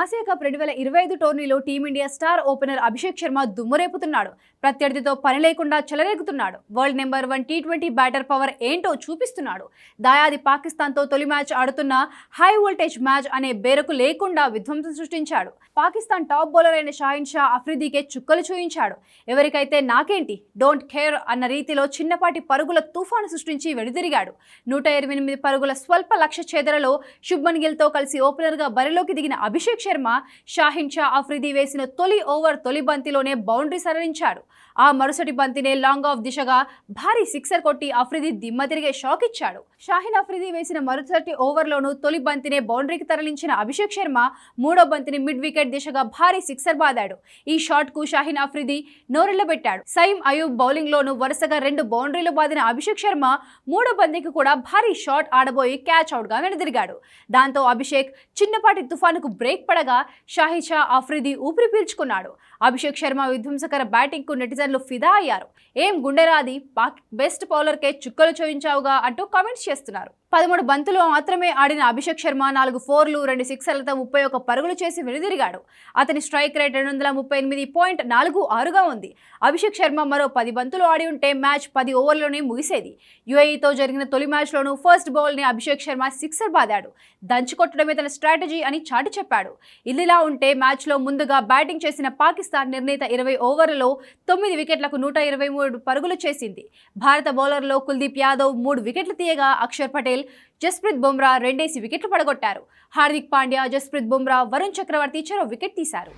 Asia cup రెండు వేల ఇరవై ఐదు టోర్నీలో team India star opener Abhishek Sharma దుమ్మురేపుతున్నాడు. ప్రత్యర్థితో పని లేకుండా చెలరేగుతున్నాడు. World number one T twenty batter power ఏంటో చూపిస్తున్నాడు. దాయాది పాకిస్తాన్తో తొలి మ్యాచ్ ఆడుతున్న హై వోల్టేజ్ మ్యాచ్ అనే బేరకు లేకుండా విధ్వంసం సృష్టించాడు. పాకిస్తాన్ టాప్ బౌలర్ అయిన షాహిన్ షా అఫ్రిదీకే చుక్కలు చూయించాడు. ఎవరికైతే నాకేంటి డోంట్ కేర్ అన్న రీతిలో చిన్నపాటి పరుగుల తుఫాను సృష్టించి వెనుదిరిగాడు. నూట ఇరవై ఎనిమిది పరుగుల స్వల్ప లక్ష్య చేదరలో శుభ్మన్ గిల్తో కలిసి ఓపెనర్గా బరిలోకి దిగిన అభిషేక్ శర్మ షాహిన్ షా ఆఫ్రిది వేసిన తొలి ఓవర్ తొలి బంతిలోనే బౌండరీ సరళించాడు ఆ మరుసటి బంతినే లాంగ్ ఆఫ్ దిశగా భారీ సిక్సర్ కొట్టి అఫ్రిది దిమ్మ తిరిగే షాక్ ఇచ్చాడు. షాహిన్ అఫ్రిది వేసిన మరుసటి ఓవర్లోనూ తొలి బంతినే బౌండరీకి తరలించిన అభిషేక్ శర్మ మూడో బంతిని మిడ్ వికెట్ దిశగా భారీ సిక్సర్ బాదాడు. ఈ షాట్కు షాహిన్ అఫ్రిది నోరెళ్ళబెట్టాడు సైమ్ అయూబ్ బౌలింగ్ లోనూ వరుసగా రెండు బౌండరీలు బాదిన అభిషేక్ శర్మ మూడో బంతికి కూడా భారీ షాట్ ఆడబోయి క్యాచ్ అవుట్గా వెనుదిరిగాడు. దాంతో అభిషేక్ చిన్నపాటి తుఫానుకు బ్రేక్ పడ షాహిద్ షా ఆఫ్రిది ఊపిరి పీల్చుకున్నాడు. అభిషేక్ శర్మ విధ్వంసకర బ్యాటింగ్కు నెటిజన్లు ఫిదా అయ్యారు. ఏం గుండెరాది? పాక్ బెస్ట్ బౌలర్కే చుక్కలు చూయించావుగా అంటూ కామెంట్స్ చేస్తున్నారు. పదమూడు బంతులు మాత్రమే ఆడిన అభిషేక్ శర్మ నాలుగు ఫోర్లు రెండు సిక్సర్లతో ముప్పై ఒక పరుగులు చేసి వెనుదిరిగాడు. అతని స్ట్రైక్ రేట్ రెండు వందల ముప్పై ఎనిమిది పాయింట్ నాలుగు ఆరుగా ఉంది. అభిషేక్ శర్మ మరో పది బంతులు ఆడి ఉంటే మ్యాచ్ పది ఓవర్లోనే ముగిసేది. యుఏఈతో జరిగిన తొలి మ్యాచ్లోనూ ఫస్ట్ బౌల్ని అభిషేక్ శర్మ సిక్సర్ బాదాడు. దంచుకొట్టడమే తన స్ట్రాటజీ అని చాటి చెప్పాడు. ఇదిలా ఉంటే మ్యాచ్లో ముందుగా బ్యాటింగ్ చేసిన పాకిస్తాన్ నిర్ణీత ఇరవై ఓవర్లలో తొమ్మిది వికెట్లకు నూట ఇరవై మూడు పరుగులు చేసింది. భారత బౌలర్లో కుల్దీప్ యాదవ్ మూడు వికెట్లు తీయగా అక్షర్ పటేల్ జస్ప్రీత్ బుమ్రా రెండేసి వికెట్లు పడగొట్టారు. హార్దిక్ పాండ్యా జస్ప్రీత్ బుమ్రా వరుణ్ చక్రవర్తి చెరో వికెట్ తీశారు.